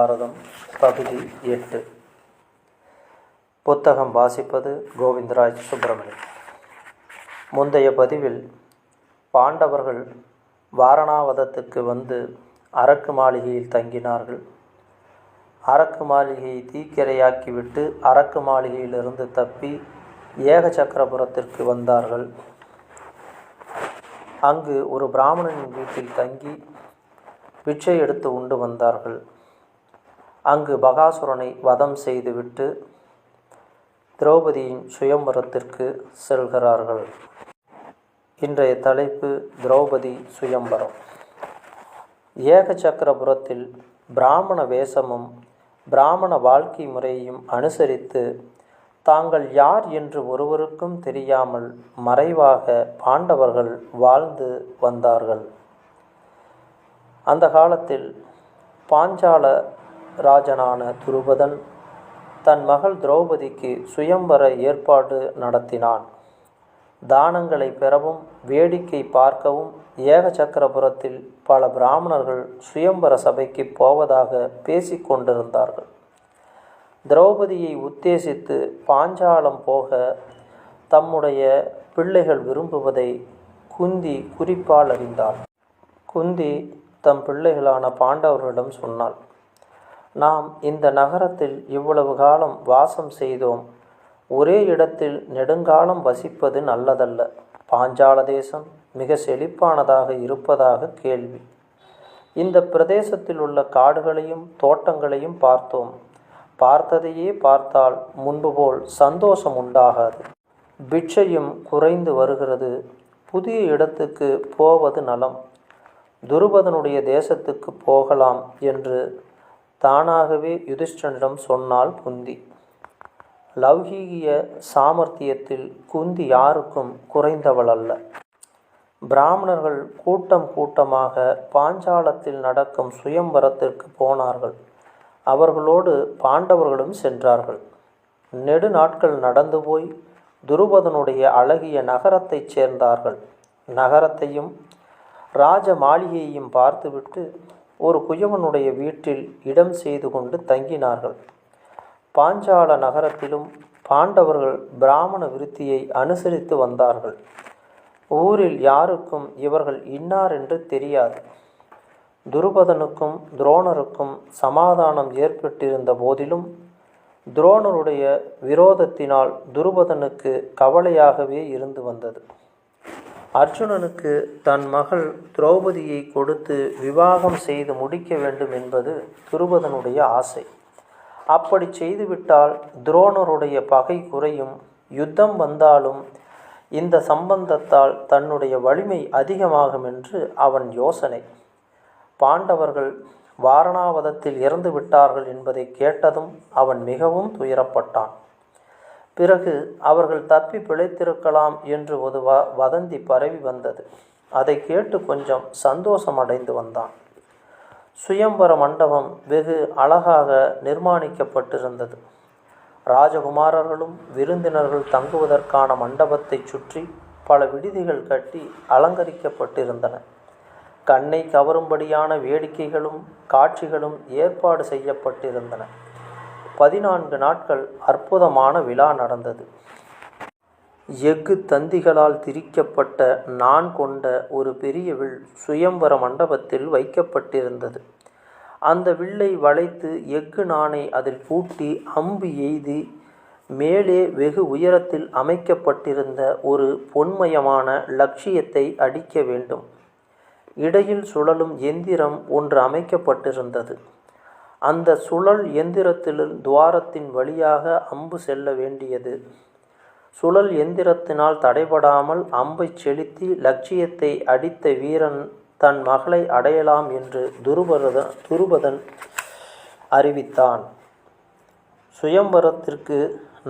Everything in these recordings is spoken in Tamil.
மகாபாரதம் பகுதி எட்டு. புத்தகம் வாசிப்பது கோவிந்தராஜ் சுப்பிரமணியன். முந்தைய பதிவில் பாண்டவர்கள் வாரணாவதத்துக்கு வந்து அரக்கு மாளிகையில் தங்கினார்கள். அரக்கு மாளிகையை தீக்கிரையாக்கிவிட்டு அரக்கு மாளிகையிலிருந்து தப்பி ஏக சக்கரபுரத்திற்கு வந்தார்கள். அங்கு ஒரு பிராமணனின் வீட்டில் தங்கி பிச்சை எடுத்து உண்டு வந்தார்கள். அங்கு பகாசுரனை வதம் செய்துவிட்டு திரௌபதியின் சுயம்பரத்திற்கு செல்கிறார்கள். இன்றைய தலைப்பு திரௌபதி சுயம்பரம். ஏக சக்கரபுரத்தில் பிராமண வேஷமும் பிராமண வாழ்க்கை முறையையும் அனுசரித்து தாங்கள் யார் என்று ஒருவருக்கும் தெரியாமல் மறைவாக பாண்டவர்கள் வாழ்ந்து வந்தார்கள். அந்த காலத்தில் பாஞ்சால ராஜனான துருபதன் தன் மகள் திரௌபதிக்கு சுயம்பர ஏற்பாடு நடத்தினான். தானங்களை பெறவும் வேடிக்கை பார்க்கவும் ஏக சக்கரபுரத்தில் பல பிராமணர்கள் சுயம்பர சபைக்கு போவதாக பேசிக்கொண்டிருந்தார்கள் திரௌபதியை உத்தேசித்து பாஞ்சாலம் போக தம்முடைய பிள்ளைகள் விரும்புவதை குந்தி குறிப்பால் அறிந்தாள். குந்தி தம் பிள்ளைகளான பாண்டவர்களிடம் சொன்னாள் நாம் இந்த நகரத்தில் இவ்வளவு காலம் வாசம் செய்தோம். ஒரே இடத்தில் நெடுங்காலம் வசிப்பது நல்லதல்ல. பாஞ்சால தேசம் மிக செழிப்பானதாக இருப்பதாக கேள்வி. இந்த பிரதேசத்தில் உள்ள காடுகளையும் தோட்டங்களையும் பார்த்தோம். பார்த்ததையே பார்த்தால் முன்பு போல் சந்தோஷம் உண்டாகாது. பிட்சையும் குறைந்து வருகிறது. புதிய இடத்துக்கு போவது நலம். துருபதனுடைய தேசத்துக்கு போகலாம் என்று தானாகவே யுதிஷ்டனிடம் சொன்னால் குந்தி. லௌகீகிய சாமர்த்தியத்தில் குந்தி யாருக்கும் குறைந்தவள் அல்ல பிராமணர்கள் கூட்டம் கூட்டமாக பாஞ்சாலத்தில் நடக்கும் சுயம்பரத்திற்கு போனார்கள். அவர்களோடு பாண்டவர்களும் சென்றார்கள். நெடு நாட்கள் நடந்து போய் துருபதனுடைய அழகிய நகரத்தைச் சேர்ந்தார்கள். நகரத்தையும் ராஜ மாளிகையையும் பார்த்துவிட்டு ஒரு குயவனுடைய வீட்டில் இடம் செய்து கொண்டு தங்கினார்கள். பாஞ்சால நகரத்திலும் பாண்டவர்கள் பிராமண விருத்தியை அனுசரித்து வந்தார்கள். ஊரில் யாருக்கும் இவர்கள் இன்னார் என்று தெரியாது. துருபதனுக்கும் துரோணருக்கும் சமாதானம் ஏற்பட்டிருந்த போதிலும் துரோணருடைய விரோதத்தினால் துருபதனுக்கு கவலையாகவே இருந்து வந்தது. அர்ஜுனனுக்கு தன் மகள் திரௌபதியை கொடுத்து விவாகம் செய்து முடிக்க வேண்டும் என்பது துருபதனுடைய ஆசை. அப்படி செய்துவிட்டால் துரோணருடைய பகை குறையும். யுத்தம் வந்தாலும் இந்த சம்பந்தத்தால் தன்னுடைய வலிமை அதிகமாகும் என்று அவன் யோசனை. பாண்டவர்கள் வாரணாவதத்தில் இறந்து விட்டார்கள் என்பதை கேட்டதும் அவன் மிகவும் துயரப்பட்டான். பிறகு அவர்கள் தப்பி பிழைத்திருக்கலாம் என்று ஒரு வ வதந்தி பரவி வந்தது. அதை கேட்டு கொஞ்சம் சந்தோஷம் அடைந்து வந்தான். சுயம்பர மண்டபம் வெகு அழகாக நிர்மாணிக்கப்பட்டிருந்தது. ராஜகுமாரர்களும் விருந்தினர்கள் தங்குவதற்கான மண்டபத்தை சுற்றி பல விடுதிகள் கட்டி அலங்கரிக்கப்பட்டிருந்தன. கண்ணை கவரும்படியான வேடிக்கைகளும் காட்சிகளும் ஏற்பாடு செய்யப்பட்டிருந்தன. பதினான்கு நாட்கள் அற்புதமான விழா நடந்தது. எஃகு தந்திகளால் திரிக்கப்பட்ட நான் கொண்ட ஒரு பெரிய வில் சுயம்பர மண்டபத்தில் வைக்கப்பட்டிருந்தது. அந்த வில்லை வளைத்து எஃகு நாணை அதில் பூட்டி அம்பு எய்தி மேலே வெகு உயரத்தில் அமைக்கப்பட்டிருந்த ஒரு பொன்மயமான லட்சியத்தை அடிக்க வேண்டும். இடையில் சுழலும் எந்திரம் ஒன்று அமைக்கப்பட்டிருந்தது. அந்த சுழல் எந்திரத்தில் துவாரத்தின் வழியாக அம்பு செல்ல வேண்டியது. சுழல் எந்திரத்தினால் தடைபடாமல் அம்பை செலுத்தி லட்சியத்தை அடித்த வீரன் தன் மகளை அடையலாம் என்று துருபரதன் துருபதன் அறிவித்தான். சுயம்பரத்திற்கு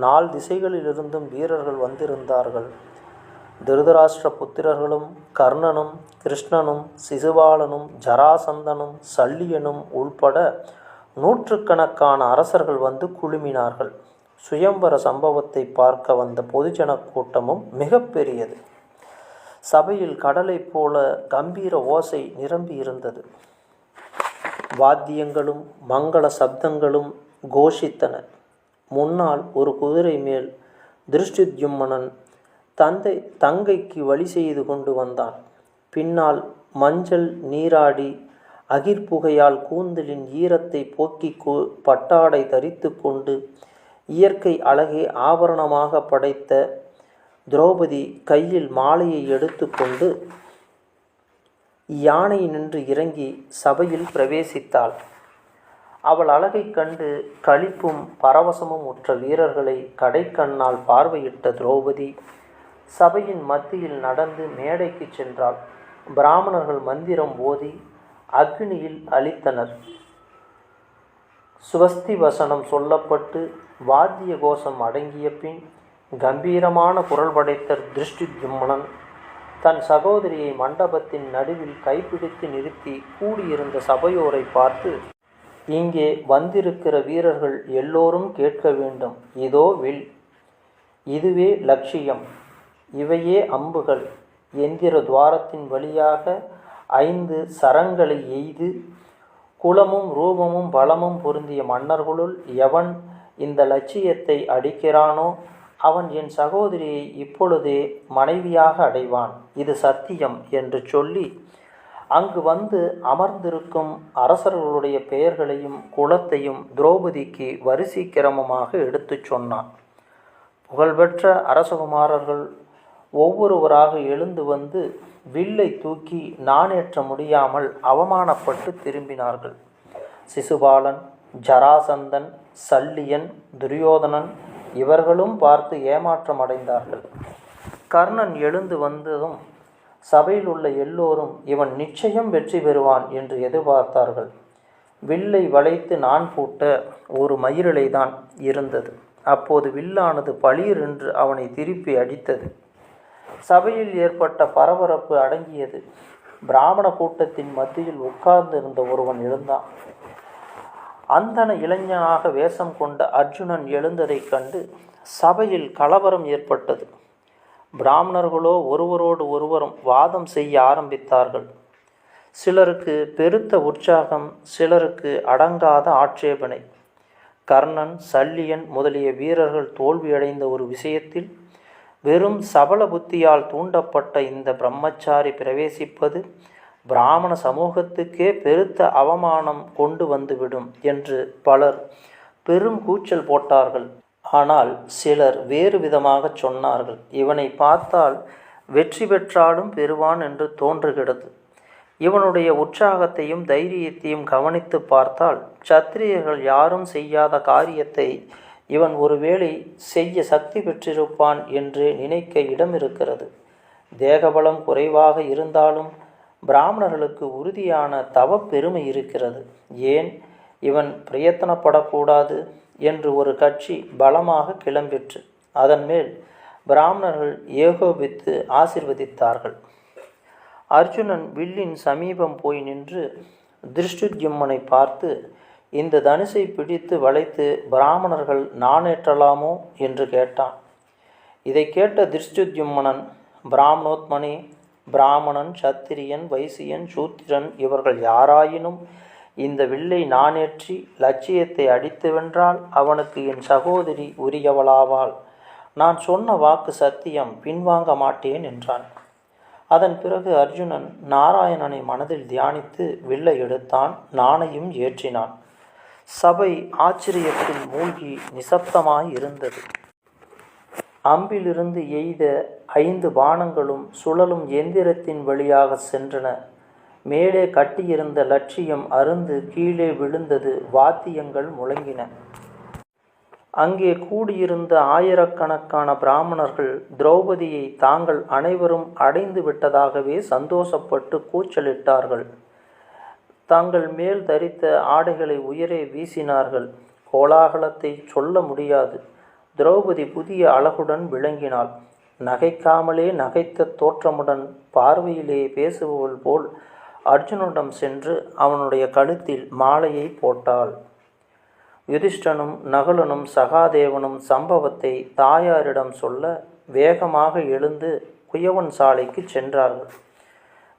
நால் திசைகளிலிருந்தும் வீரர்கள் வந்திருந்தார்கள். திருதராஷ்டிர புத்திரர்களும் கர்ணனும் கிருஷ்ணனும் சிசுபாலனும் ஜராசந்தனும் சல்லியனும் உள்பட நூற்றுக்கணக்கான அரசர்கள் வந்து குழுமினார்கள். சுயம்பர சம்பவத்தை பார்க்க வந்த பொதுஜன கூட்டமும் மிக பெரியது சபையில் கடலைப் போல கம்பீர ஓசை நிரம்பி இருந்தது. வாத்தியங்களும் மங்கள சப்தங்களும் கோஷித்தன. முன்னால் ஒரு குதிரை மேல் திருஷ்டித்யும்மனன் தந்தை தங்கைக்கு வழி செய்து கொண்டு வந்தான். பின்னால் மஞ்சள் நீராடி அகிர்புகையால் கூந்தலின் ஈரத்தை போக்கிக் கொ பட்டாடை தரித்து கொண்டு இயற்கை அழகே ஆபரணமாக படைத்த திரௌபதி கையில் மாலையை எடுத்துக்கொண்டு யானை நின்று இறங்கி சபையில் பிரவேசித்தாள். அவள் அழகைக் கண்டு களிப்பும் பரவசமும் உற்ற வீரர்களை கடைக்கண்ணால் பார்வையிட்ட திரௌபதி சபையின் மத்தியில் நடந்து மேடைக்கு சென்றாள். பிராமணர்கள் மந்திரம் ஓதி அக்னியில் அளித்தனர். சுவஸ்தி வசனம் சொல்லப்பட்டு வாத்திய கோஷம் அடங்கிய பின் கம்பீரமான குரல் படைத்த திருஷ்டிஜும்மனன் தன் சகோதரியை மண்டபத்தின் நடுவில் கைப்பிடித்து நிறுத்தி கூடியிருந்த சபையோரை பார்த்து இங்கே வந்திருக்கிற வீரர்கள் எல்லோரும் கேட்க வேண்டும். இதோ வில். இதுவே லட்சியம். இவையே அம்புகள். எந்திர துவாரத்தின் வழியாக ஐந்து சரங்களை எய்து குலமும் ரூபமும் பலமும் பொருந்திய மன்னர்களுள் எவன் இந்த லட்சியத்தை அடிக்கிறானோ அவன் என் சகோதரியை இப்பொழுதே மனைவியாக அடைவான். இது சத்தியம் என்று சொல்லி அங்கு வந்து அமர்ந்திருக்கும் அரசர்களுடைய பெயர்களையும் குலத்தையும் திரௌபதிக்கு வரிசை கிரமமாக எடுத்துச் சொன்னான். புகழ்பெற்ற அரசகுமாரர்கள் ஒவ்வொருவராக எழுந்து வந்து வில்லை தூக்கி நாணேற்ற முடியாமல் அவமானப்பட்டு திரும்பினார்கள். சிசுபாலன் ஜராசந்தன் சல்லியன் துரியோதனன் இவர்களும் பார்த்து ஏமாற்றம் அடைந்தார்கள் கர்ணன் எழுந்து வந்ததும் சபையில் உள்ள எல்லோரும் இவன் நிச்சயம் வெற்றி பெறுவான் என்று எதிர்பார்த்தார்கள். வில்லை வளைத்து நான் பூட்ட ஒரு மயிரிழை தான் இருந்தது. அப்போது வில்லானது பளீர் என்று அவனை திருப்பி அடித்தது. சபையில் ஏற்பட்ட பரபரப்பு அடங்கியது. பிராமண கூட்டத்தின் மத்தியில் உட்கார்ந்திருந்த ஒருவன் எழுந்தான் அந்தன இளைஞனாக வேஷம் கொண்ட அர்ஜுனன் எழுந்ததைக் கண்டு சபையில் கலவரம் ஏற்பட்டது. பிராமணர்களோ ஒருவரோடு ஒருவரும் வாதம் செய்ய ஆரம்பித்தார்கள். சிலருக்கு பெருத்த உற்சாகம் சிலருக்கு அடங்காத ஆட்சேபனை. கர்ணன் சல்லியன் முதலிய வீரர்கள் தோல்வியடைந்த ஒரு விஷயத்தில் வெறும் சபல புத்தியால் தூண்டப்பட்ட இந்த பிரம்மச்சாரி பிரவேசிப்பது பிராமண சமூகத்துக்கே பெருத்த அவமானம் கொண்டு வந்துவிடும் என்று பலர் பெரும் கூச்சல் போட்டார்கள். ஆனால் சிலர் வேறு விதமாக சொன்னார்கள். இவனை பார்த்தால் வெற்றி பெற்றாலும் பெறுவான் என்று தோன்றுகிறது. இவனுடைய உற்சாகத்தையும் தைரியத்தையும் கவனித்து பார்த்தால் சத்திரியர்கள் யாரும் செய்யாத காரியத்தை இவன் ஒருவேளை செய்ய சக்தி பெற்றிருப்பான் என்று நினைக்க இடம் இருக்கிறது தேகபலம் குறைவாக இருந்தாலும் பிராமணர்களுக்கு உறுதியான தவ பெருமை இருக்கிறது. ஏன்? இவன் பிரயத்தனப்படக்கூடாது என்று ஒரு கட்சி பலமாக கிளம்பிற்று. அதன் மேல் பிராமணர்கள் ஏகோபித்து ஆசிர்வதித்தார்கள். அர்ஜுனன் வில்லின் சமீபம் போய் நின்று திருஷ்டுத்யும்மனை பார்த்து இந்த தனுசை பிடித்து வளைத்து பிராமணர்கள் நானேற்றலாமோ என்று கேட்டான். இதை கேட்ட திருஷ்டுத்யும்மனன் பிராமணோத்மனே பிராமணன் சத்திரியன் வைசியன் சூத்திரன் இவர்கள் யாராயினும் இந்த வில்லை நானேற்றி லட்சியத்தை அடித்து வென்றால் அவனுக்கு என் சகோதரி உரியவளாவாள். நான் சொன்ன வாக்கு சத்தியம் பின்வாங்க மாட்டேன் என்றான். அதன் பிறகு அர்ஜுனன் நாராயணனை மனதில் தியானித்து வில்லை எடுத்தான் நாணையும் ஏற்றினான். சபை ஆச்சரியத்தில் மூழ்கி நிசப்தமாய் இருந்தது அம்பிலிருந்து எய்த ஐந்து பானங்களும் சுழலும் எந்திரத்தின் வழியாக சென்றன. மேலே கட்டியிருந்த லட்சியம் அருந்து கீழே விழுந்தது வாத்தியங்கள் முழங்கின. அங்கே கூடியிருந்த ஆயிரக்கணக்கான பிராமணர்கள் திரௌபதியை தாங்கள் அனைவரும் அடைந்து விட்டதாகவே சந்தோஷப்பட்டு கூச்சலிட்டார்கள். தாங்கள் மேல் தரித்த ஆடைகளை உயரே வீசினார்கள். கோலாகலத்தை சொல்ல முடியாது. திரௌபதி புதிய அழகுடன் விளங்கினாள். நகைக்காமலே நகைத்த தோற்றமுடன் பார்வையிலே பேசுபவள் போல் அர்ஜுனிடம் சென்று அவனுடைய கழுத்தில் மாலையை போட்டாள். யுதிஷ்டனும் நகுலனும் சகாதேவனும் சம்பவத்தை தாயாரிடம் சொல்ல வேகமாக எழுந்து குயவன் சாலைக்கு சென்றார்கள்.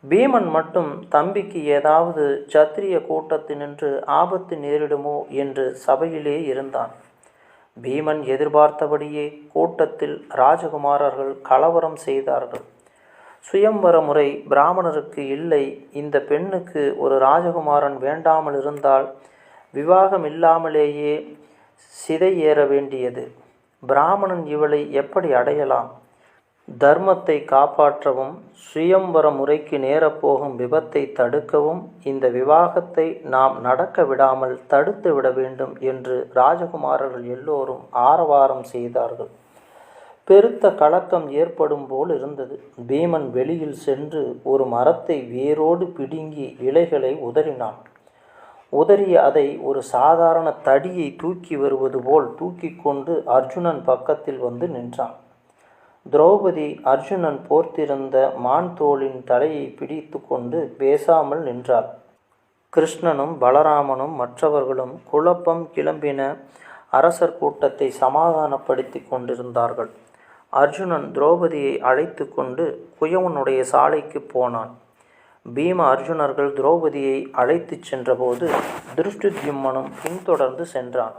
பீமன் மட்டும் தம்பிக்கு ஏதாவது சத்திரிய கூட்டத்தினின்று ஆபத்து நேரிடுமோ என்று சபையிலே இருந்தான். பீமன் எதிர்பார்த்தபடியே கூட்டத்தில் ராஜகுமாரர்கள் கலவரம் செய்தார்கள். சுயம்பர முறை பிராமணருக்கு இல்லை. இந்த பெண்ணுக்கு ஒரு ராஜகுமாரன் வேண்டாமல் இருந்தால் விவாகம் இல்லாமலேயே சிதை ஏற வேண்டியது. பிராமணன் இவளை எப்படி அடையலாம்? தர்மத்தை காப்பாற்றவும் சுயம்வர முறைக்கு நேரப்போகும் விபத்தை தடுக்கவும் இந்த விவாகத்தை நாம் நடக்க விடாமல் தடுத்து விட வேண்டும் என்று ராஜகுமாரர்கள் எல்லோரும் ஆரவாரம் செய்தார்கள். பெருத்த கலக்கம் ஏற்படும் போல் இருந்தது. பீமன் வெளியில் சென்று ஒரு மரத்தை வேரோடு பிடுங்கி இலைகளை உதறினான். உதறிய அதை ஒரு சாதாரண தடியை தூக்கி வருவது போல் தூக்கி கொண்டு அர்ஜுனன் பக்கத்தில் வந்து நின்றான். திரௌபதி அர்ஜுனன் போர்த்திருந்த மான் தோளின் தலையை பிடித்து கொண்டு பேசாமல் நின்றாள். கிருஷ்ணனும் பலராமனும் மற்றவர்களும் குழப்பம் கிளம்பின அரசர் கூட்டத்தை சமாதானப்படுத்தி கொண்டிருந்தார்கள். அர்ஜுனன் திரௌபதியை அழைத்து கொண்டு குயவனுடைய சாலைக்கு போனான். பீம அர்ஜுனர்கள் திரௌபதியை அழைத்துச் சென்றபோது திருஷ்டுத்யும்மனும் பின்தொடர்ந்து சென்றான்.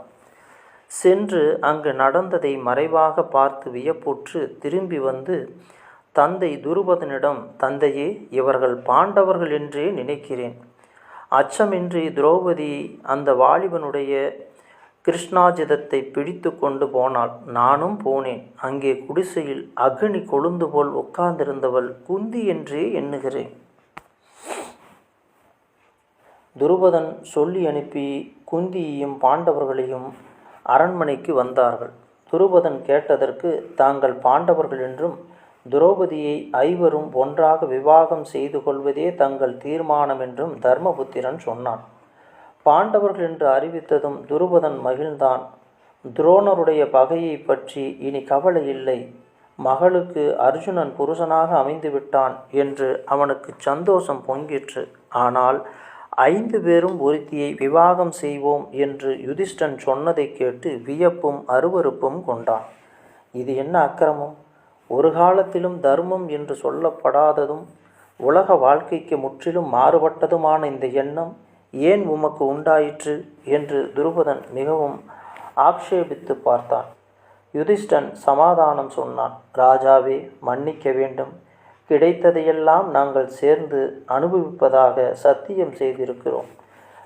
சென்று அங்கு நடந்ததை மறைவாக பார்த்து வியப்புற்று திரும்பி வந்து தந்தை துருபதனிடம் தந்தையே இவர்கள் பாண்டவர்கள் என்றே நினைக்கிறேன். அச்சமின்றி திரௌபதி அந்த வாலிபனுடைய கிருஷ்ணாஜிதத்தை பிடித்து கொண்டு போனாள். நானும் போனேன். அங்கே குடிசையில் அக்னி கொழுந்து போல் உட்கார்ந்திருந்தவள் குந்தி என்றே எண்ணுகிறேன். துருபதன் சொல்லி அனுப்பி குந்தியையும் பாண்டவர்களையும் அரண்மனைக்கு வந்தார்கள். துருபதன் கேட்டதற்கு தாங்கள் பாண்டவர்கள் என்றும் துரோபதியை ஐவரும் ஒன்றாக விவாகம் செய்து கொள்வதே தங்கள் தீர்மானம் என்றும் தர்மபுத்திரன் சொன்னான். பாண்டவர்கள் என்று அறிவித்ததும் துருபதன் மகிழ்ந்தான். துரோணருடைய பகையை பற்றி இனி கவலை இல்லை. மகளுக்கு அர்ஜுனன் புருஷனாக அமைந்துவிட்டான் என்று அவனுக்கு சந்தோஷம் பொங்கிற்று. ஆனால் ஐந்து பேரும் ஒருத்தியை விவாகம் செய்வோம் என்று யுதிஷ்டன் சொன்னதை கேட்டு வியப்பும் அருவருப்பும் கொண்டான். இது என்ன அக்கிரமம்? ஒரு காலத்திலும் தர்மம் என்று சொல்லப்படாததும் உலக வாழ்க்கைக்கு முற்றிலும் மாறுபட்டதுமான இந்த எண்ணம் ஏன் உமக்கு உண்டாயிற்று? என்று துருபதன் மிகவும் ஆக்ஷேபித்து பார்த்தான். யுதிஷ்டன் சமாதானம் சொன்னான் ராஜாவே மன்னிக்க வேண்டும். கிடைத்ததையெல்லாம் நாங்கள் சேர்ந்து அனுபவிப்பதாக சத்தியம் செய்திருக்கிறோம்.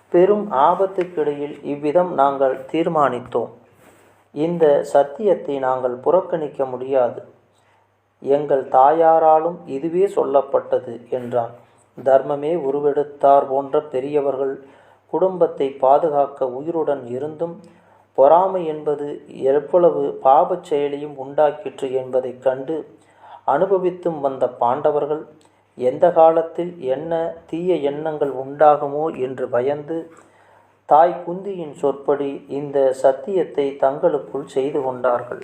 பெரும் ஆபத்துக்கிடையில் இவ்விதம் நாங்கள் தீர்மானித்தோம். இந்த சத்தியத்தை நாங்கள் புறக்கணிக்க முடியாது. எங்கள் தாயாராலும் இதுவே சொல்லப்பட்டது என்றான். தர்மமே உருவெடுத்தார் போன்ற பெரியவர்கள் குடும்பத்தை பாதுகாக்க உயிருடன் இருந்தும் பொறாமை என்பது எவ்வளவு பாபச் செயலையும் உண்டாக்கிற்று என்பதைக் கண்டு அனுபவித்தும் வந்த பாண்டவர்கள் எந்த காலத்தில் என்ன தீய எண்ணங்கள் உண்டாகுமோ என்று பயந்து தாய் குந்தியின் சொற்படி இந்த சத்தியத்தை தங்களுக்குள் செய்து கொண்டார்கள்.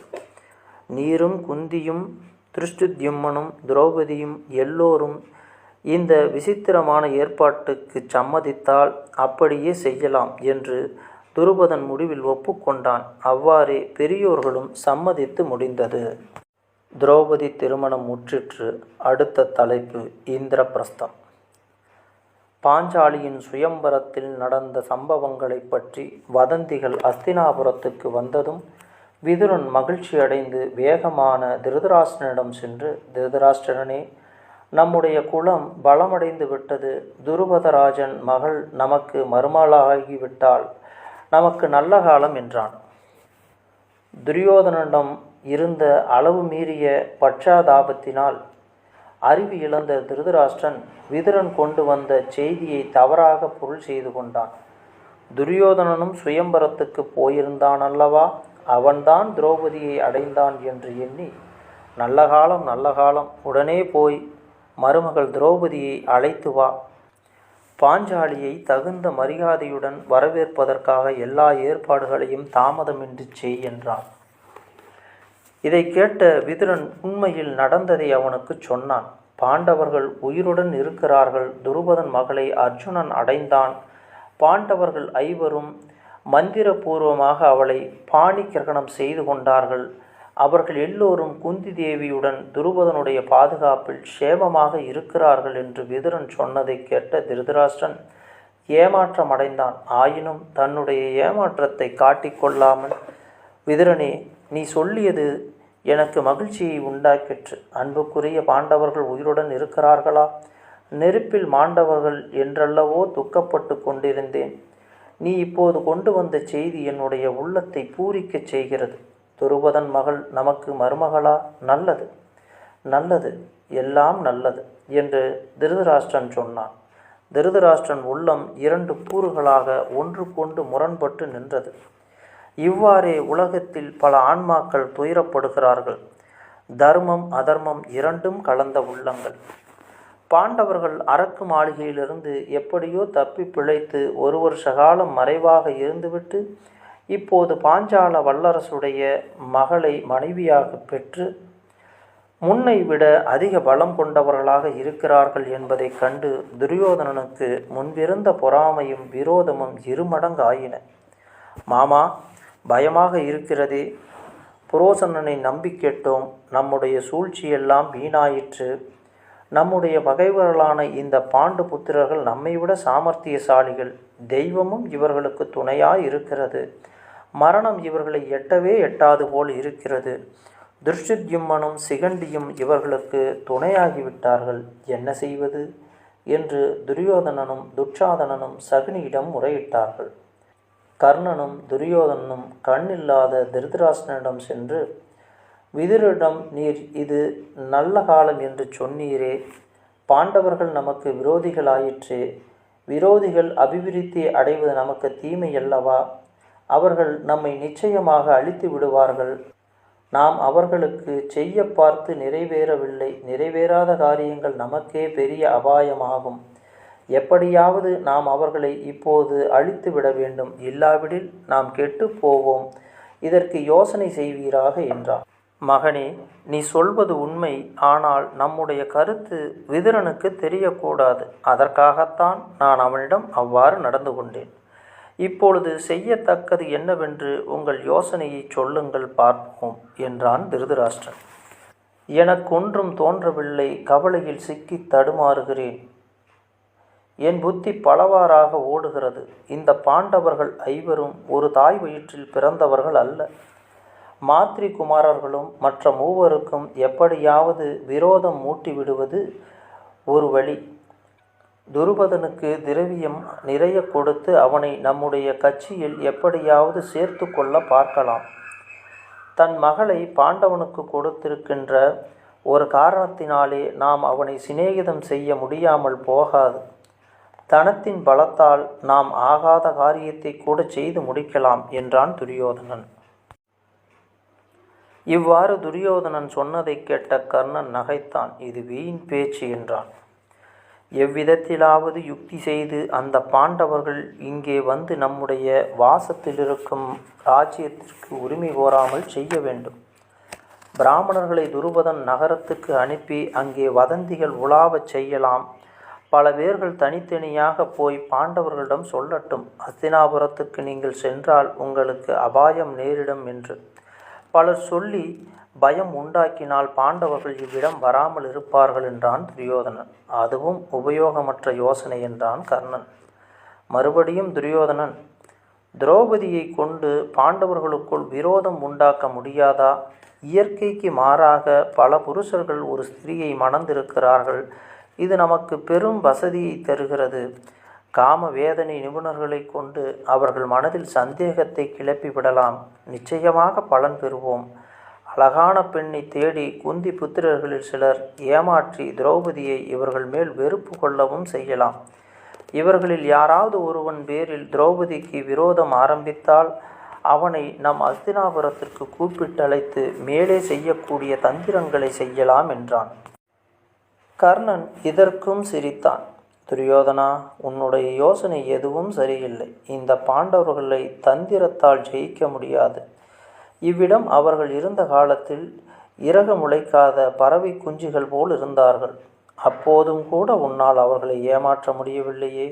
நீரும் குந்தியும் திருஷ்டுத்யும்மனும் திரௌபதியும் எல்லோரும் இந்த விசித்திரமான ஏற்பாட்டுக்கு சம்மதித்தால் அப்படியே செய்யலாம் என்று துருபதன் முடிவில் ஒப்புக்கொண்டான். அவ்வாறே பெரியோர்களும் சம்மதித்து முடிந்தது. திரௌபதி திருமணம் முற்றிற்று அடுத்த தலைப்பு இந்திரபிரஸ்தம். பாஞ்சாலியின் சுயம்பரத்தில் நடந்த சம்பவங்களைப் பற்றி வதந்திகள் அஸ்தினாபுரத்துக்கு வந்ததும் விதுரன் மகிழ்ச்சியடைந்து வேகமான திருதராஷ்டிரனிடம் சென்று திருதராஷ்டிரனே நம்முடைய குலம் பலமடைந்து விட்டது. துருபதராஜன் மகள் நமக்கு மருமலாகிவிட்டால் நமக்கு நல்ல காலம் என்றான். துரியோதனிடம் இருந்த அளவு மீறிய பட்சாதாபத்தினால் அறிவு இழந்த திருதராஷ்டிரன் விதுரன் கொண்டு வந்த செய்தியை தவறாக பொருள் செய்து கொண்டான். துரியோதனனும் சுயம்பரத்துக்கு போயிருந்தான் அல்லவா அவன்தான் திரௌபதியை அடைந்தான் என்று எண்ணி நல்ல காலம் நல்ல காலம் உடனே போய் மருமகள் திரௌபதியை அழைத்து வா. பாஞ்சாலியை தகுந்த மரியாதையுடன் வரவேற்பதற்காக எல்லா ஏற்பாடுகளையும் தாமதமின்றி செய் என்றான். இதை கேட்ட விதுரன் உண்மையில் நடந்ததை அவனுக்கு சொன்னான். பாண்டவர்கள் உயிருடன் இருக்கிறார்கள். துருபதன் மகளை அர்ஜுனன் அடைந்தான். பாண்டவர்கள் ஐவரும் மந்திரபூர்வமாக அவளை பாணி கிரகணம் செய்து கொண்டார்கள். அவர்கள் எல்லோரும் குந்தி தேவியுடன் துருபதனுடைய பாதுகாப்பில் சேமமாக இருக்கிறார்கள் என்று விதுரன் சொன்னதை கேட்ட திருதராஷ்டன் ஏமாற்றம் அடைந்தான் ஆயினும் தன்னுடைய ஏமாற்றத்தை காட்டிக்கொள்ளாமல் விதுரனே நீ சொல்லியது எனக்கு மகிழ்ச்சியை உண்டாக்கிற்று. அன்புக்குரிய பாண்டவர்கள் உயிருடன் இருக்கிறார்களா? நெருப்பில் மாண்டவர்கள் என்றல்லவோ துக்கப்பட்டு கொண்டிருந்தேன். நீ இப்போது கொண்டு வந்த செய்தி என்னுடைய உள்ளத்தை பூரிக்கச் செய்கிறது. துருபதன் மகள் நமக்கு மருமகளா? நல்லது. நல்லது. எல்லாம் நல்லது என்று திருதராஷ்டிரன் சொன்னான். திருதராஷ்டிரன் உள்ளம் இரண்டு கூறுகளாக ஒன்று கொண்டு முரண்பட்டு நின்றது. இவ்வாறே உலகத்தில் பல ஆன்மாக்கள் துயரப்படுகிறார்கள். தர்மம் அதர்மம் இரண்டும் கலந்த உள்ளங்கள். பாண்டவர்கள் அரக்கு மாளிகையிலிருந்து எப்படியோ தப்பி பிழைத்து ஒரு வருஷ காலம் மறைவாக இருந்துவிட்டு இப்போது பாஞ்சால வல்லரசுடைய மகளை மனைவியாக பெற்று முன்னை விட அதிக பலம் கொண்டவர்களாக இருக்கிறார்கள் என்பதைக் கண்டு துரியோதனனுக்கு முன்பிருந்த பொறாமையும் விரோதமும் இருமடங்கு ஆயின மாமா பயமாக இருக்கிறதே. புரோசனனை நம்பி கேட்டோம். நம்முடைய சூழ்ச்சியெல்லாம் வீணாயிற்று. நம்முடைய பகைவர்களான இந்த பாண்டு புத்திரர்கள் நம்மை விட சாமர்த்தியசாலிகள். தெய்வமும் இவர்களுக்கு துணையாய் இருக்கிறது. மரணம் இவர்களை எட்டவே எட்டாது போல் இருக்கிறது. துர்ஷுத்யும்மனும் சிகண்டியும் இவர்களுக்கு துணையாகிவிட்டார்கள். என்ன செய்வது? என்று துரியோதனனும் துட்சாதனனும் சகுனியிடம் முறையிட்டார்கள். கர்ணனும் துரியோதனனும் கண்ணில்லாத திருதராசனிடம் சென்று விதுரிடம் நீர் இது நல்ல காலம் என்று சொன்னீரே. பாண்டவர்கள் நமக்கு விரோதிகளாயிற்றே. விரோதிகள் அபிவிருத்தி அடைவது நமக்கு தீமை அல்லவா அவர்கள் நம்மை நிச்சயமாக அழித்து விடுவார்கள். நாம் அவர்களுக்கு செய்ய பார்த்து நிறைவேறவில்லை. நிறைவேறாத காரியங்கள் நமக்கே பெரிய அபாயமாகும். எப்படியாவது நாம் அவர்களை இப்போது அழித்து விட வேண்டும். இல்லாவிடில் நாம் கெட்டு போவோம். இதற்கு யோசனை செய்வீராக என்றார் மகனே நீ சொல்வது உண்மை. ஆனால் நம்முடைய கருத்து விதுரனுக்கு தெரியக்கூடாது. அதற்காகத்தான் நான் அவனிடம் அவ்வாறு நடந்து கொண்டேன். இப்பொழுது செய்யத்தக்கது என்னவென்று உங்கள் யோசனையை சொல்லுங்கள் பார்ப்போம் என்றான் திருதராஷ்டிரன் எனக்கொன்றும் தோன்றவில்லை. கவலையில் சிக்கி தடுமாறுகிறேன். என் புத்தி பலவாறாக ஓடுகிறது. இந்த பாண்டவர்கள் ஐவரும் ஒரு தாய் வயிற்றில் பிறந்தவர்கள் அல்ல. மாத்ரி குமாரர்களும் மற்ற மூவருக்கும் எப்படியாவது விரோதம் மூட்டிவிடுவது ஒரு வழி. துருபதனுக்கு திரவியம் நிறைய கொடுத்து அவனை நம்முடைய கட்சியில் எப்படியாவது சேர்த்து கொள்ள பார்க்கலாம். தன் மகளை பாண்டவனுக்கு கொடுத்திருக்கின்ற ஒரு காரணத்தினாலே நாம் அவனை சிநேகிதம் செய்ய முடியாமல் போகாது. தனத்தின் பலத்தால் நாம் ஆகாத காரியத்தை கூட செய்து முடிக்கலாம் என்றான் துரியோதனன். இவ்வாறு துரியோதனன் சொன்னதைக் கேட்ட கர்ணன் நகைத்தான் இது வீண் பேச்சு என்றான். எவ்விதத்திலாவது யுக்தி செய்து அந்த பாண்டவர்கள் இங்கே வந்து நம்முடைய வாசத்தில் இருக்கும் ராஜ்யத்திற்கு உரிமை கோராமல் செய்ய வேண்டும். பிராமணர்களை துருபதன் நகரத்துக்கு அனுப்பி அங்கே வதந்திகள் உலாவச் செய்யலாம். பல பேர்கள் தனித்தனியாக போய் பாண்டவர்களிடம் சொல்லட்டும். அஸ்தினாபுரத்துக்கு நீங்கள் சென்றால் உங்களுக்கு அபாயம் நேரிடும் என்று. பலர் சொல்லி பயம் உண்டாக்கினால் பாண்டவர்கள் இவ்விடம் வராமல் இருப்பார்கள் என்றான் துரியோதனன். அதுவும் உபயோகமற்ற யோசனை என்றான் கர்ணன். மறுபடியும் துரியோதனன் திரௌபதியை கொண்டு பாண்டவர்களுக்குள் விரோதம் உண்டாக்க முடியாதா? இயற்கைக்கு மாறாக பல புருஷர்கள் ஒரு ஸ்திரியை மணந்திருக்கிறார்கள். இது நமக்கு பெரும் வசதியை தருகிறது. காம வேதனை நிபுணர்களை கொண்டு அவர்கள் மனதில் சந்தேகத்தை கிளப்பி விடலாம் நிச்சயமாக பலன் பெறுவோம். அழகான பெண்ணை தேடி குந்தி புத்திரர்களில் சிலர் ஏமாற்றி திரௌபதியை இவர்கள் மேல் வெறுப்பு கொள்ளவும் செய்யலாம். இவர்களில் யாராவது ஒருவன் பேரில் திரௌபதிக்கு விரோதம் ஆரம்பித்தால் அவனை நம் அஸ்தினாபுரத்திற்கு கூப்பிட்டழைத்து மேலே செய்யக்கூடிய தந்திரங்களை செய்யலாம் என்றான். கர்ணன் இதற்கும் சிரித்தான். துரியோதனா உன்னுடைய யோசனை எதுவும் சரியில்லை. இந்த பாண்டவர்களை தந்திரத்தால் ஜெயிக்க முடியாது. இவ்விடம் அவர்கள் இருந்த காலத்தில் இறக முளைக்காத பறவை குஞ்சுகள் போல் இருந்தார்கள். அப்போதும் கூட உன்னால் அவர்களை ஏமாற்ற முடியவில்லையே.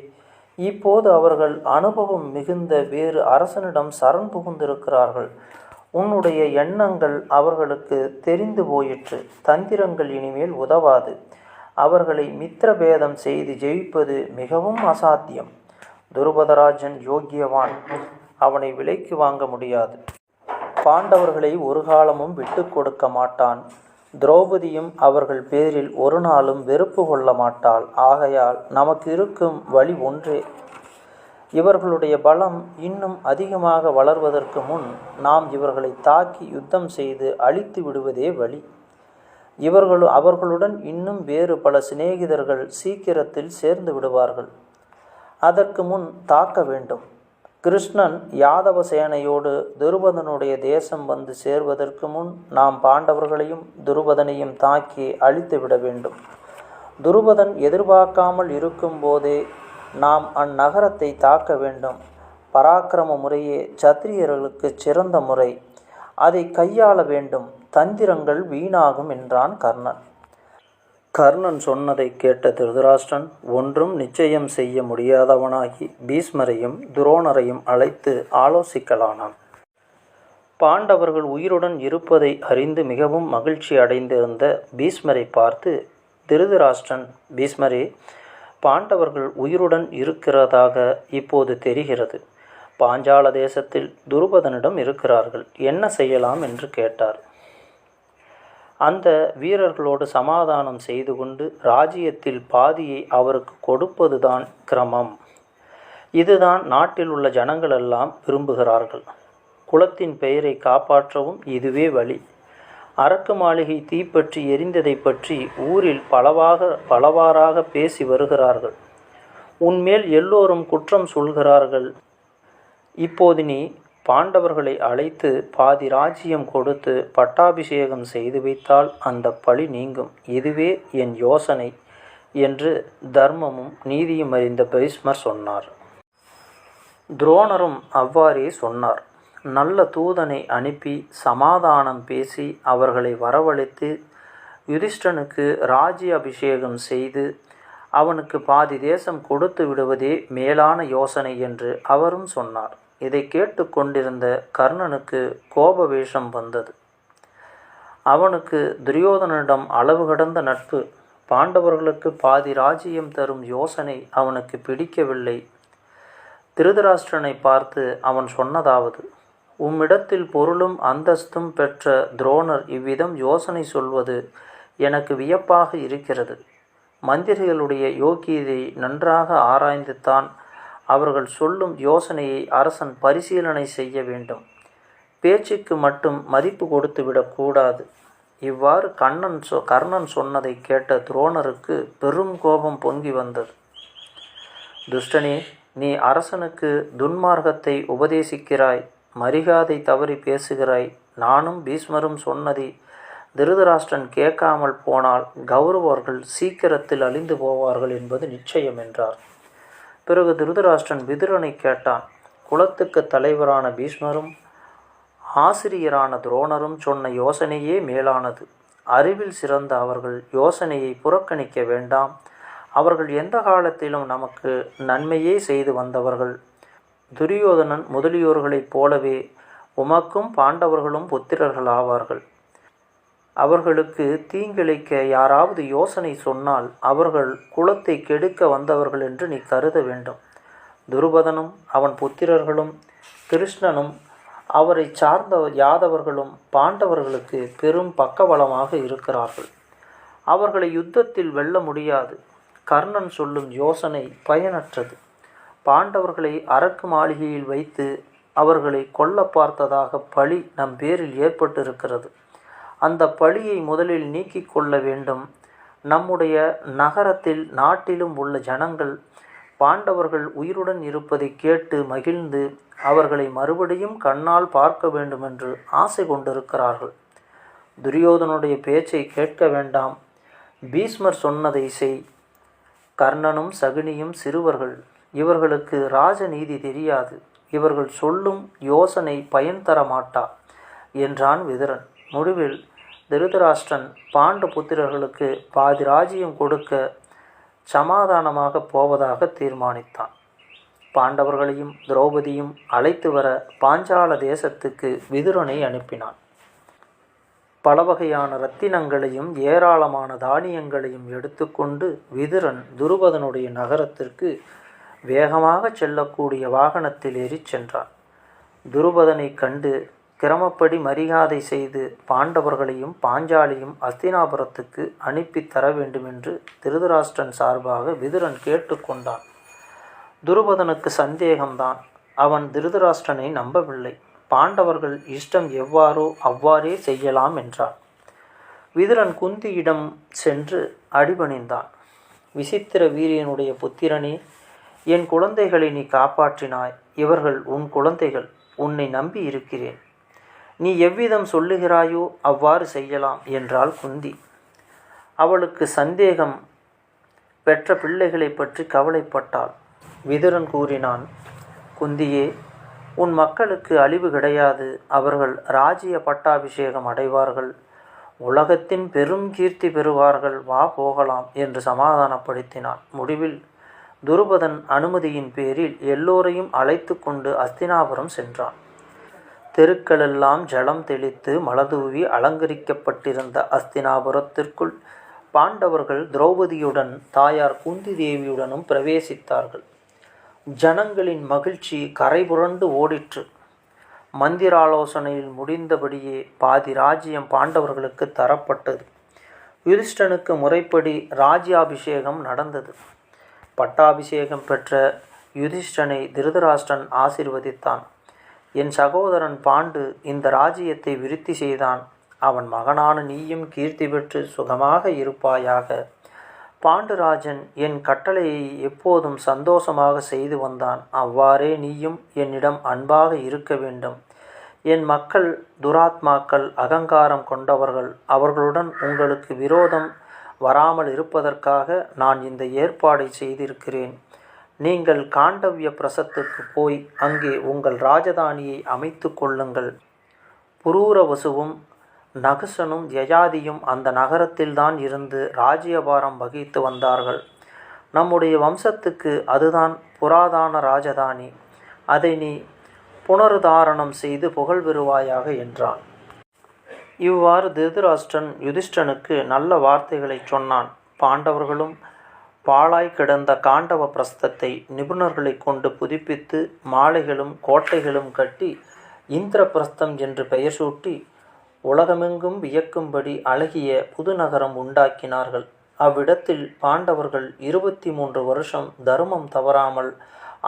இப்போது அவர்கள் அனுபவம் மிகுந்த வேறு அரசனிடம் சரண் புகுந்திருக்கிறார்கள். உன்னுடைய எண்ணங்கள் அவர்களுக்கு தெரிந்து போயிற்று. தந்திரங்கள் இனிமேல் உதவாது. அவர்களை மித்திரபேதம் செய்து ஜெயிப்பது மிகவும் அசாத்தியம். துருபதராஜன் யோக்கியவான். அவனை விலைக்கு வாங்க முடியாது. பாண்டவர்களை ஒரு காலமும் விட்டு கொடுக்க மாட்டான். திரௌபதியும் அவர்கள் பேரில் ஒரு நாளும் வெறுப்பு கொள்ள மாட்டாள். ஆகையால் நமக்கு இருக்கும் வழி ஒன்றே. இவர்களுடைய பலம் இன்னும் அதிகமாக வளர்வதற்கு முன் நாம் இவர்களை தாக்கி யுத்தம் செய்து அழித்து விடுவதே வழி. இவர்கள் அவர்களுடன் இன்னும் வேறு பல சிநேகிதர்கள் சீக்கிரத்தில் சேர்ந்து விடுவார்கள். அதற்கு முன் தாக்க வேண்டும். கிருஷ்ணன் யாதவ சேனையோடு துருபதனுடைய தேசம் வந்து சேர்வதற்கு முன் நாம் பாண்டவர்களையும் துருபதனையும் தாக்கி அழித்து விட வேண்டும். துருபதன் எதிர்பார்க்காமல் இருக்கும்போதே நாம் அந்நகரத்தை தாக்க வேண்டும். பராக்கிரம முறையே சத்திரியர்களுக்கு சிறந்த முறை. அதை கையாள வேண்டும். தந்திரங்கள் வீணாகும் என்றான் கர்ணன். கர்ணன் சொன்னதை கேட்ட திருதராஷ்டிரன் ஒன்றும் நிச்சயம் செய்ய முடியாதவனாகி பீஷ்மரையும் துரோணரையும் அழைத்து ஆலோசிக்கலானான். பாண்டவர்கள் உயிருடன் இருப்பதை அறிந்து மிகவும் மகிழ்ச்சி அடைந்திருந்த பீஷ்மரை பார்த்து திருதராஷ்டிரன் பீஷ்மரே பாண்டவர்கள் உயிருடன் இருக்கிறதாக இப்போது தெரிகிறது. பாஞ்சால தேசத்தில் துருபதனிடம் இருக்கிறார்கள். என்ன செய்யலாம்? என்று கேட்டார். அந்த வீரர்களோடு சமாதானம் செய்து கொண்டு ராஜ்யத்தில் பாதியை அவருக்கு கொடுப்பதுதான் கிரமம். இதுதான் நாட்டில் உள்ள ஜனங்களெல்லாம் விரும்புகிறார்கள். குலத்தின் பெயரை காப்பாற்றவும் இதுவே வழி. அரக்கு மாளிகை தீப்பற்றி எரிந்ததை பற்றி ஊரில் பலவாக பலவாறாக பேசி வருகிறார்கள். உன்மேல் எல்லோரும் குற்றம் சொல்கிறார்கள். இப்போது நீ பாண்டவர்களை அழைத்து பாதி ராஜ்யம் கொடுத்து பட்டாபிஷேகம் செய்து வைத்தால் அந்த பழி நீங்கும். இதுவே என் யோசனை என்று தர்மமும் நீதியும் அறிந்த பீஷ்மர் சொன்னார். துரோணரும் அவ்வாறே சொன்னார். நல்ல தூதனை அனுப்பி சமாதானம் பேசி அவர்களை வரவழைத்து யுதிஷ்டனுக்கு ராஜ்ய அபிஷேகம் செய்து அவனுக்கு பாதி தேசம் கொடுத்து விடுவதே மேலான யோசனை என்று அவரும் சொன்னார். இதை கேட்டு கொண்டிருந்த கர்ணனுக்கு கோப வேஷம் வந்தது. அவனுக்கு துரியோதனிடம் அளவு கடந்த நட்பு பாண்டவர்களுக்கு பாதி ராஜ்யம் தரும் யோசனை அவனுக்கு பிடிக்கவில்லை. திருதராஷ்டிரனை பார்த்து அவன் சொன்னதாவது உம்மிடத்தில் பொருளும் அந்தஸ்தும் பெற்ற துரோணர் இவ்விதம் யோசனை சொல்வது எனக்கு வியப்பாக இருக்கிறது. மந்திரிகளுடைய யோக்கியதை நன்றாக ஆராய்ந்துத்தான் அவர்கள் சொல்லும் யோசனையை அரசன் பரிசீலனை செய்ய வேண்டும். பேச்சுக்கு மட்டும் மதிப்பு கொடுத்து விடக்கூடாது. இவ்வாறு கண்ணன் சொ கர்ணன் சொன்னதை கேட்ட துரோணருக்கு பெரும் கோபம் பொங்கி வந்தது. துஷ்டனே நீ அரசனுக்கு துன்மார்க்கத்தை உபதேசிக்கிறாய் மரியாதை தவறி பேசுகிறாய். நானும் பீஷ்மரும் சொன்னதை திருதராஷ்டிரன் கேட்காமல் போனால் கௌரவர்கள் சீக்கிரத்தில் அழிந்து போவார்கள் என்பது நிச்சயம் என்றார். பிறகு திருதராஷ்டிரன் விதுரனை கேட்டான். குலத்துக்கு தலைவரான பீஷ்மரும் ஆசிரியரான துரோணரும் சொன்ன யோசனையே மேலானது. அறிவில் சிறந்த அவர்கள் யோசனையை புறக்கணிக்க வேண்டாம். அவர்கள் எந்த காலத்திலும் நமக்கு நன்மையே செய்து வந்தவர்கள். துரியோதனன் முதலியோர்களைப் போலவே உமக்கும் பாண்டவர்களும் புத்திரர்கள் ஆவார்கள் அவர்களுக்கு தீங்கிழைக்க யாராவது யோசனை சொன்னால் அவர்கள் குலத்தை கெடுக்க வந்தவர்கள் என்று நீ கருத வேண்டும். துருபதனும் அவன் புத்திரர்களும் கிருஷ்ணனும் அவரை சார்ந்த யாதவர்களும் பாண்டவர்களுக்கு பெரும் பக்கபலமாக இருக்கிறார்கள். அவர்களை யுத்தத்தில் வெல்ல முடியாது. கர்ணன் சொல்லும் யோசனை பயனற்றது. பாண்டவர்களை அரக்கு மாளிகையில் வைத்து அவர்களை கொல்ல பார்த்ததாக பழி நம் பேரில் ஏற்பட்டிருக்கிறது. அந்த பழியை முதலில் நீக்கிக் கொள்ள வேண்டும். நம்முடைய நகரத்தில் நாட்டிலும் உள்ள ஜனங்கள் பாண்டவர்கள் உயிருடன் இருப்பதை கேட்டு மகிழ்ந்து அவர்களை மறுபடியும் கண்ணால் பார்க்க வேண்டுமென்று ஆசை கொண்டிருக்கிறார்கள். துரியோதனுடைய பேச்சை கேட்க வேண்டாம். பீஷ்மர் சொன்னதை செய். கர்ணனும் சகுனியும் சிறுவர்கள். இவர்களுக்கு ராஜநீதி தெரியாது. இவர்கள் சொல்லும் யோசனை பயன் தர மாட்டா என்றான் விதுரன். முடிவில் திருதராஷ்டிரன் பாண்டு புத்திரர்களுக்கு பாதி ராஜ்யம் கொடுக்க சமாதானமாக போவதாக தீர்மானித்தான். பாண்டவர்களையும் திரௌபதியும் அழைத்து வர பாஞ்சால தேசத்துக்கு விதுரனை அனுப்பினான். பல வகையான ரத்தினங்களையும் ஏராளமான தானியங்களையும் எடுத்துக்கொண்டு விதுரன் துருபதனுடைய நகரத்திற்கு வேகமாக செல்லக்கூடிய வாகனத்தில் ஏறிச் சென்றான். துருபதனை கண்டு கிரமப்படி மரியாதை செய்து பாண்டவர்களையும் பாஞ்சாலியும் அஸ்தினாபுரத்துக்கு அனுப்பி தர வேண்டுமென்று திருதராஷ்டிரன் சார்பாக விதுரன் கேட்டுக்கொண்டான் துருபதனுக்கு சந்தேகம்தான். அவன் திருதராஷ்டிரனை நம்பவில்லை. பாண்டவர்கள் இஷ்டம் எவ்வாறோ அவ்வாறே செய்யலாம் என்றான். விதுரன் குந்தியிடம் சென்று அடிபணிந்தான். விசித்திர வீரியனுடைய புத்திரனே என் குழந்தைகளை நீ காப்பாற்றினாய். இவர்கள் உன் குழந்தைகள். உன்னை நம்பி இருக்கிறேன். நீ எவ்விதம் சொல்லுகிறாயோ அவ்வாறு செய்யலாம் என்றாள் குந்தி. அவளுக்கு சந்தேகம் பெற்ற பிள்ளைகளை பற்றி கவலைப்பட்டாள். விதுரன் கூறினான் குந்தியே உன் மக்களுக்கு அழிவு கிடையாது. அவர்கள் ராஜ்ய பட்டாபிஷேகம் அடைவார்கள். உலகத்தின் பெரும் கீர்த்தி பெறுவார்கள். வா போகலாம் என்று சமாதானப்படுத்தினான். முடிவில் துருபதன் அனுமதியின் பேரில் எல்லோரையும் அழைத்து கொண்டு அஸ்தினாபுரம் சென்றான். தெருக்களெல்லாம் ஜலம் தெளித்து மலதூவி அலங்கரிக்கப்பட்டிருந்த அஸ்தினாபுரத்திற்குள் பாண்டவர்கள் திரௌபதியுடன் தாயார் குந்தி தேவியுடனும் பிரவேசித்தார்கள். ஜனங்களின் மகிழ்ச்சி கரைபுரண்டு ஓடிற்று. மந்திராலோசனையில் முடிந்தபடியே பாதி ராஜ்யம் பாண்டவர்களுக்கு தரப்பட்டது. யுதிஷ்டனுக்கு முறைப்படி ராஜ்யாபிஷேகம் நடந்தது. பட்டாபிஷேகம் பெற்ற யுதிஷ்டனை திருதராஷ்டிரன் ஆசிர்வதித்தான். என் சகோதரன் பாண்டு இந்த ராஜ்யத்தை விருத்தி செய்தான். அவன் மகனான நீயும் கீர்த்தி பெற்று சுகமாக இருப்பாயாக. பாண்டுராஜன் என் கட்டளையை எப்போதும் சந்தோஷமாக செய்து வந்தான். அவ்வாறே நீயும் என்னிடம் அன்பாக இருக்க வேண்டும். என் மக்கள் துராத்மாக்கள் அகங்காரம் கொண்டவர்கள் அவர்களுடன் உங்களுக்கு விரோதம் வராமல் இருப்பதற்காக நான் இந்த ஏற்பாடை செய்திருக்கிறேன். நீங்கள் காண்டவிய பிரசத்துக்கு போய் அங்கே உங்கள் ராஜதானியை அமைத்து கொள்ளுங்கள். புரூரவசுவும் நகுசனும் யயாதியும் அந்த நகரத்தில்தான் இருந்து ராஜ்யபாரம் வகித்து வந்தார்கள். நம்முடைய வம்சத்துக்கு அதுதான் புராதான ராஜதானி. அதை நீ புனருதாரணம் செய்து புகழ் பெறுவாயாக என்றான். இவ்வாறு திருதராஷ்டிரன் யுதிஷ்டனுக்கு நல்ல வார்த்தைகளை சொன்னான். பாண்டவர்களும் பாழாய் கிடந்த காண்டவ பிரஸ்தத்தை நிபுணர்களை கொண்டு புதுப்பித்து மாலைகளும் கோட்டைகளும் கட்டி இந்திரபிரஸ்தம் என்று பெயர் சூட்டி உலகமெங்கும் வியக்கும்படி அழகிய புதுநகரம் உண்டாக்கினார்கள். அவ்விடத்தில் பாண்டவர்கள் இருபத்தி மூன்று வருஷம் தர்மம் தவறாமல்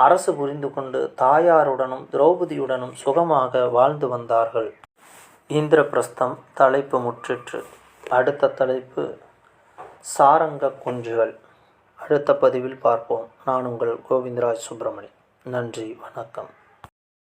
அரசு புரிந்து கொண்டு தாயாருடனும் திரௌபதியுடனும் சுகமாக வாழ்ந்து வந்தார்கள். இந்திரபிரஸ்தம் தலைப்பு முற்றிற்று. அடுத்த தலைப்பு சாரங்க குஞ்சுகள் அடுத்த பதிவில் பார்ப்போம். நான் உங்கள் கோவிந்தராஜ் சுப்பிரமணி நன்றி வணக்கம்.